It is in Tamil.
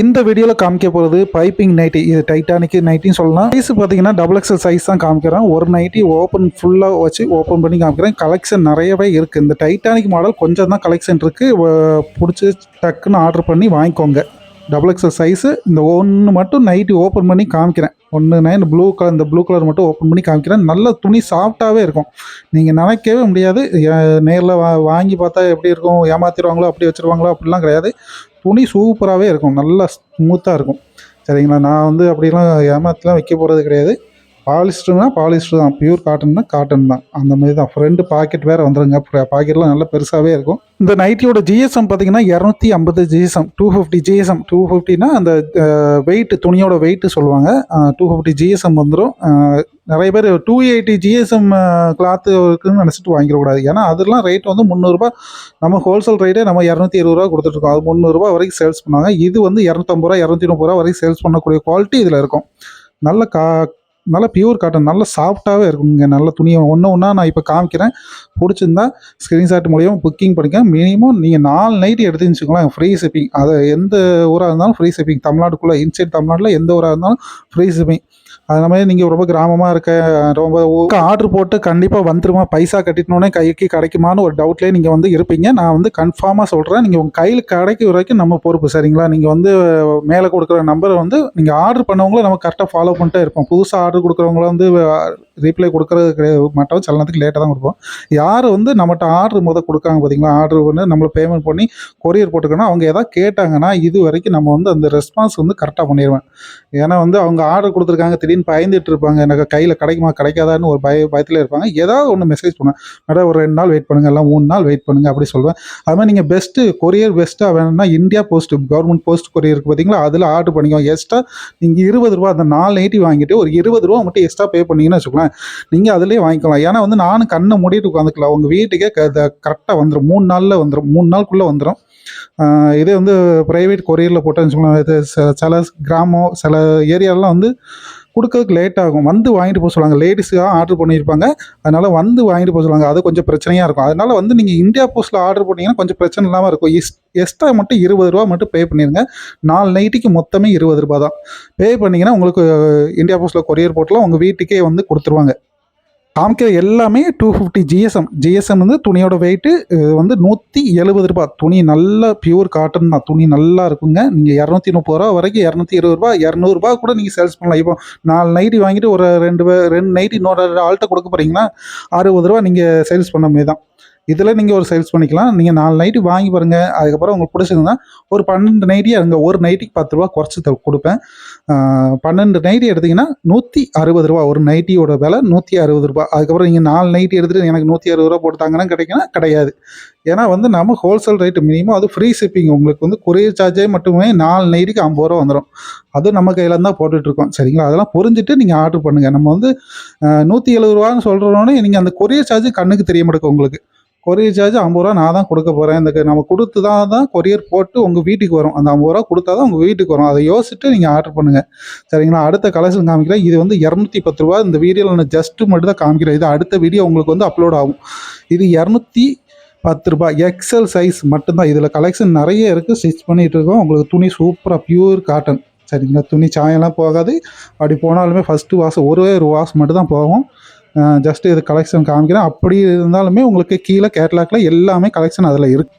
இந்த வீடியோவில் காமிக்க போகிறது பைப்பிங் நைட்டி இது டைட்டானிக் நைட்டின்னு சொல்லலாம். சைஸ் பார்த்தீங்கன்னா டபுள் எக்ஸல் சைஸ் தான் காமிக்கிறேன். ஒரு நைட்டி ஓப்பன் ஃபுல்லாக வச்சு ஓப்பன் பண்ணி காமிக்கிறேன். கலெக்ஷன் நிறையவே இருக்குது இந்த டைட்டானிக் மாடல் கொஞ்சம் தான் கலெக்ஷன் இருக்குது பிடிச்சி டக்குன்னு ஆர்டர் பண்ணி வாங்கிக்கோங்க. டபுள் எக்ஸல் சைஸு இந்த ஒன்று மட்டும் நைட்டி ஓப்பன் பண்ணி காமிக்கிறேன். ஒன்று நைன் ப்ளூ கலர் இந்த ப்ளூ கலர் மட்டும் ஓப்பன் பண்ணி காமிக்கிறேன். நல்ல துணி சாஃப்டாகவே இருக்கும். நீங்கள் நினைக்கவே முடியாது. நேரில் வா வாங்கி பார்த்தா எப்படி இருக்கும்? ஏமாத்திடுவாங்களோ அப்படி வச்சுருவாங்களோ அப்படிலாம் கிடையாது. துணி சூப்பராகவே இருக்கும். நல்லா ஸ்மூத்தாக இருக்கும். சரிங்களா? நான் வந்து அப்படிலாம் ஏமாற்றிலாம் வைக்க போகிறது கிடையாது. பாலிஸ்டர்னா பாலிஸ்டர் தான். பியூர் காட்டன்னா காட்டன் தான். அந்த மாதிரி தான். ஃப்ரெண்டு பாக்கெட் வேறு வந்துருங்க. பாக்கெட்லாம் நல்லா பெருசாகவே இருக்கும். இந்த நைட்டியோட ஜிஎஸ்எம் பார்த்தீங்கன்னா இரநூத்தி ஐம்பது GSM two fifty GSM two ஃபிஃப்டினா அந்த வெயிட் துணியோட வெயிட்டு சொல்லுவாங்க. டூ ஃபிஃப்டி ஜிஎஸ்எம் வந்துடும் நிறைய பேர் டூ எயிட்டி ஜிஎஸ்எம் கிளாத்து இருக்குன்னு நினச்சிட்டு வாங்கிடக்கூடாது. ஏன்னா அதெல்லாம் ரேட் வந்து முந்நூறுரூபா நம்ம ஹோல்சேல் ரேட்டே நம்ம இரநூத்தி இருபது ரூபா கொடுத்துட்ருக்கோம் அது முந்நூறுரூபா வரைக்கும் சேல்ஸ் பண்ணுவாங்க. இது வந்து இரநூத்தம்பது ரூபா இரநூத்தி முப்பது ரூபா வரைக்கும் சேல்ஸ் பண்ணக்கூடிய குவாலிட்டி இதில் இருக்கும். நல்ல கா நல்ல பியூர் காட்டன் நல்ல சாஃப்டாகவே இருக்குங்க. நல்ல துணியை ஒன்று ஒன்றா நான் இப்போ காமிக்கிறேன். பிடிச்சிருந்தா ஸ்க்ரீன்ஷாட் மூலியமாக புக்கிங் பண்ணிக்க மினிமம் நீங்கள் நாலு நைட்டு எடுத்துன்னு ஃப்ரீ ஷிப்பிங் அதை எந்த ஊராக இருந்தாலும் ஃப்ரீ ஷிப்பிங் தமிழ்நாட்டுக்குள்ளே இன்சைட் தமிழ்நாட்டில் எந்த ஊராக இருந்தாலும் ஃப்ரீ ஷிப்பிங் அது மாதிரி நீங்கள் ரொம்ப கிராமமாக இருக்க ரொம்ப ஆர்டர் போட்டு கண்டிப்பாக வந்துருமா பைசா கட்டிட்டோன்னே கைக்கு கிடைக்குமான்னு ஒரு டவுட்லேயே நீங்கள் வந்து இருப்பீங்க. நான் வந்து கன்ஃபார்மாக சொல்கிறேன் நீங்கள் உங்கள் கையில் கிடைக்க வரைக்கும் நம்ம பொறுப்பு சரிங்களா? நீங்கள் வந்து மேலே கொடுக்குற நம்பரை வந்து நீங்கள் ஆர்டர் பண்ணவங்களும் நம்ம கரெக்டாக ஃபாலோ பண்ணிட்டே இருப்போம். புதுசாக ஆர்டர் கொடுக்குறவங்கள வந்து ரீப்ளை கொடுக்குறது கிடையாது. மாட்டோம் சில நேரத்துக்கு லேட்டாக தான் கொடுப்போம். யார் வந்து நம்மகிட்ட ஆர்டர் முத கொடுக்காங்க பார்த்தீங்களா ஆர்டர் பண்ணி நம்மளை பேமெண்ட் பண்ணி கொரியர் போட்டுக்கணும். அவங்க எதாவது கேட்டாங்கன்னா இது வரைக்கும் நம்ம வந்து அந்த ரெஸ்பான்ஸ் வந்து கரெக்டாக பண்ணிடுவேன் ஏன்னா வந்து அவங்க ஆர்டர் கொடுத்துருக்காங்க திடீர்னு பயந்துட்டு இருப்பாங்க. எனக்கு கையில் கிடைக்குமா கிடைக்காதான்னு ஒரு பய பயத்தில் இருப்பாங்க. ஏதாவது ஒன்று மெசேஜ் பண்ணுவேன். மேடம் ஒரு ரெண்டு நாள் வெயிட் பண்ணுங்கள் எல்லாம் மூணு நாள் வெயிட் பண்ணுங்கள் அப்படி சொல்லுவேன். அது மாதிரி நீங்கள் பெஸ்ட்டு கொரியர் பெஸ்ட்டாக வேணும்னா India post government post courier பார்த்தீங்களா அதில் ஆர்டர் பண்ணிக்கோங்க. எக்ஸ்ட்ரா நீங்கள் இருபது ரூபா அந்த நாலு நைட்டி வாங்கிட்டு ஒரு இருபது ரூபா மட்டும் எக்ஸ்ட்ரா பே பண்ணிங்கன்னு வச்சுக்கோங்களேன் நீங்கள் அதிலே வாங்கிக்கலாம். ஏன்னா வந்து நானும் கண்ணை மூடிட்டு உட்காந்துக்கலாம் உங்கள் வீட்டுக்கே கரெக்டாக வந்துடும் மூணு நாளில் வந்துடும் மூணு நாளுக்குள்ளே வந்துடும் இதே வந்து ப்ரைவேட் கொரியரில் போட்டேன்னு வச்சுக்கோங்களேன். இது ச- சில கிராமம் சில ஏரியாலாம் வந்து கொடுக்கறதுக்கு லேட் ஆகும். வந்து வாங்கிட்டு போக சொல்லுவாங்க. லேடிஸுக்காக ஆர்டர் பண்ணியிருப்பாங்க. அதனால் வந்து வாங்கிட்டு போக சொல்லுவாங்க. அது கொஞ்சம் பிரச்சனையாக இருக்கும். அதனால் வந்து நீங்கள் இந்தியா போஸ்ட்டில் ஆர்டர் பண்ணிங்கன்னா கொஞ்சம் பிரச்சனை இல்லாமல் இருக்கும். எஸ் எக்ஸ்ட்ரா மட்டும் இருபது ரூபா மட்டும் பே பண்ணிடுங்க நாலு நைட்டுக்கு மொத்தமே இருபது ரூபா தான். பே பண்ணிங்கன்னா உங்களுக்கு இந்தியா போஸ்ட்டில் கொரியர் போட்டில் உங்கள் வீட்டுக்கே வந்து கொடுத்துருவாங்க. காமிக்கிற எல்லாமே டூ ஃபிஃப்டி ஜிஎஸ்எம் ஜிஎஸ்எம் வந்து துணியோட வெயிட்டு வந்து நூற்றி எழுபது ரூபாய். துணி நல்ல பியூர் காட்டன் தான். துணி நல்லா இருக்குங்க. நீங்கள் இரநூத்தி முப்பது ரூபா வரைக்கும் இரநூத்தி இருபது ரூபா இரநூறுபா கூட நீங்கள் சேல்ஸ் பண்ணலாம். இப்போ நாலு நைட்டி வாங்கிட்டு ஒரு ரெண்டு ரெண்டு நைட்டி இன்னொரு ஆள்கிட்ட கொடுக்க போகிறீங்கன்னா அறுபது ரூபா நீங்கள் சேல்ஸ் பண்ண மாதிரி தான். இதில் நீங்கள் ஒரு சேல்ஸ் பண்ணிக்கலாம். நீங்கள் நாலு நைட்டு வாங்கி பாருங்கள் அதுக்கப்புறம் உங்களுக்கு பிடிச்சிருந்தா ஒரு பன்னெண்டு நைட்டி அங்கே ஒரு நைட்டிக்கு பத்து ரூபா குறைச்சி த- கொடுப்பேன். பன்னெண்டு நைட்டி எடுத்தீங்கன்னா நூற்றி அறுபது ரூபா. ஒரு நைட்டியோட விலை நூற்றி அறுபது ரூபா. அதுக்கப்புறம் நீங்கள் நாலு நைட்டி எடுத்துகிட்டு எனக்கு நூற்றி அறுபது ரூபா போட்டாங்கன்னா கிடைக்குன்னா கிடையாது. ஏன்னா வந்து நம்ம ஹோல்சேல் ரேட்டு மினிமம் அது ஃப்ரீ ஷிப்பிங் உங்களுக்கு வந்து கொரியர் சார்ஜே மட்டுமே நாலு நைட்டிக்கு ஐம்பது ரூபா வந்துடும் அது நம்ம கையில் தான் போட்டுட்ருக்கோம் சரிங்களா? அதெல்லாம் புரிஞ்சுட்டு நீங்கள் ஆர்டர் பண்ணுங்கள் நம்ம வந்து நூற்றி எழுபது ரூபான்னு சொல்கிறோன்னே நீங்கள் அந்த கொரியர் சார்ஜ் கண்ணுக்கு தெரிய மாட்டேங்குது உங்களுக்கு. கொரியர் சார்ஜ் ஐம்பது ரூபா நான் தான் கொடுக்க போகிறேன் இந்த நம்ம கொடுத்து தான் தான் கொரியர் போட்டு உங்கள் வீட்டுக்கு வரும். அந்த ஐம்பது ரூபா கொடுத்தா தான் உங்கள் வீட்டுக்கு வரும். அதை யோசிச்சுட்டு நீங்கள் ஆர்டர் பண்ணுங்கள் சரிங்களா? அடுத்த கலெக்ஷன் காமிக்கிறேன். இது வந்து இரநூத்தி பத்து ரூபா. இந்த வீடியோவில் நான் ஜஸ்ட்டு மட்டும் தான் காமிக்கிறேன். இது அடுத்த வீடியோ உங்களுக்கு வந்து அப்லோட் ஆகும். இது இரநூத்தி பத்து ரூபாய் எக்ஸல் சைஸ் மட்டும்தான். இதில் கலெக்ஷன் நிறைய இருக்குது ஸ்டிச் பண்ணிகிட்டு இருக்கோம். உங்களுக்கு துணி சூப்பராக பியூர் காட்டன் சரிங்களா? துணி சாயம்லாம் போகாது. அப்படி போனாலுமே ஃபஸ்ட்டு வாஷ் ஒரே ஒரு வாஷ் மட்டும் தான் போகும். ஜஸ்ட் இது கலெக்ஷன் காமிக்கிறேன். அப்படி இருந்தாலுமே உங்களுக்கு கீழே கேட்லாக்ல எல்லாமே கலெக்ஷன் அதில் இருக்கு.